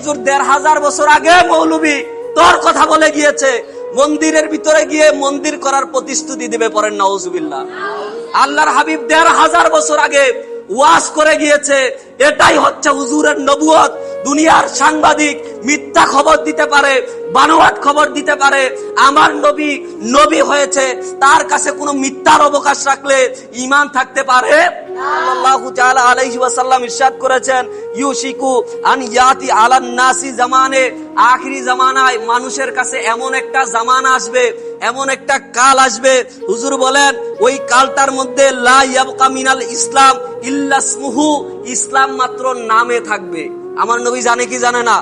হুজুর দেড় হাজার বছর আগে মৌলবী তোর কথা বলে গিয়েছে, মন্দিরের ভিতরে গিয়ে মন্দির করার প্রতিশ্রুতি দিবে পরেন নওজুবিল্লাহ আল্লাহর হাবিব দেড় হাজার বছর আগে ওয়াজ করে গিয়েছে, এটাই হচ্ছে হুজুরের নবুয়ত, দুনিয়ার সাংবাদিক মিথ্যা খবর দিতে পারে, বানোয়াট খবর দিতে পারে। আমার নবী নবী হয়েছে, তার কাছে কোনো মিথ্যার অবকাশ রাখলে ইমান থাকতে পারে? মানুষের কাছে এমন একটা জামানা আসবে, এমন একটা কাল আসবে। হুজুর বলেন, ওই কালটার মধ্যে মিনাল ইসলাম ইসলাম মাত্র নামে থাকবে। আমার নবী জানে কি জানে না?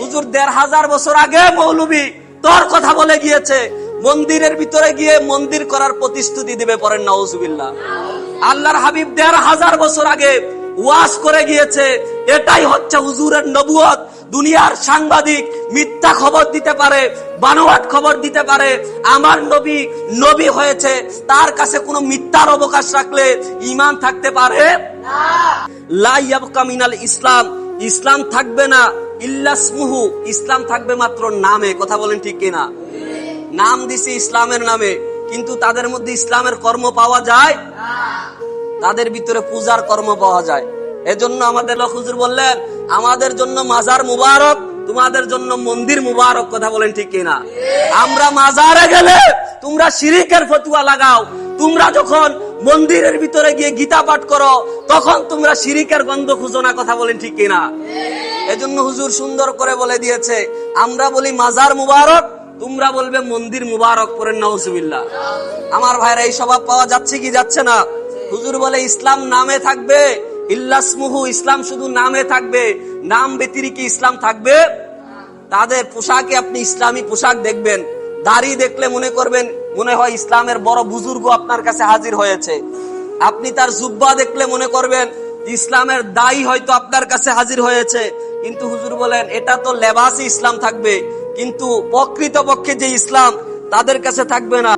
হুজুর দেড় হাজার বছর আগে মৌলবী তোর কথা বলে গিয়েছে, মন্দিরের ভিতরে গিয়ে মন্দির করার প্রতিশ্রুতি দিবে পরেন নওজুবিল্লাহ আল্লাহর হাবিব দেড় হাজার বছর আগে ওয়াজ করে গিয়েছে, এটাই হচ্ছে হুজুরের নবুয়ত। দুনিয়ার সাংবাদিক মিথ্যা খবর দিতে পারে, বানোয়াট খবর দিতে পারে। আমার নবী নবী হয়েছে, তার কাছে কোনো মিথ্যার অবকাশ রাখলে ইমান থাকতে পারে? লা ইয়াবকা মিনাল ইসলাম ইসলাম থাকবে না। ইল্লাসমুহু, ইসলাম থাকবে মাত্র নামে, কথা বলেন ঠিক কিনা? নাম দিছে ইসলামের নামে, কিন্তু তাদের মধ্যে ইসলামের কর্ম পাওয়া যায়? তাদের ভিতরে পূজার কর্ম পাওয়া যায়। এজন্য আমাদের লোক বললেন, আমাদের জন্য মাজার মুবারক, তোমাদের জন্য মন্দির মুবারক, কথা বলেন ঠিক কিনা? আমরা মাজারে গেলে তোমরা শিরিকের ফতুয়া লাগাও। তোমরা যখন মন্দিরের ভিতরে গিয়ে গীতা পাঠ করো, তখন তোমরা শিরিকের গন্ধ খুঁজো না, কথা বলেন ঠিক কিনা? এজন্য হুজুর সুন্দর করে বলে দিয়েছে, আমরা বলি মাজার মুবারক, তোমরা বলবে মন্দির মুবারক করে নওজুবিল্লাহ আমার ভাইরা এই স্বভাব পাওয়া যাচ্ছে কি যাচ্ছে না? হুজুর বলে, ইসলাম নামে থাকবে, ইল্লাসমুহু, ইসলাম শুধু নামে থাকবে। নাম ব্যতিরিকে ইসলাম থাকবে? তাদের পোশাকে আপনি ইসলামী পোশাক দেখবেন, দাড়ি দেখলে মনে করবেন, মনে হয় ইসলামের বড় বুজুর্গ আপনার কাছে হাজির হয়েছে। আপনি তার জুব্বা দেখলে মনে করবেন ইসলামের দায়ী হয়তো আপনার কাছে হাজির হয়েছে, কিন্তু হুজুর বলেন, এটা তো লেবাসই ইসলাম থাকবে। কিন্তু প্রকৃত পক্ষে যে ইসলাম তাদের কাছে থাকবে না।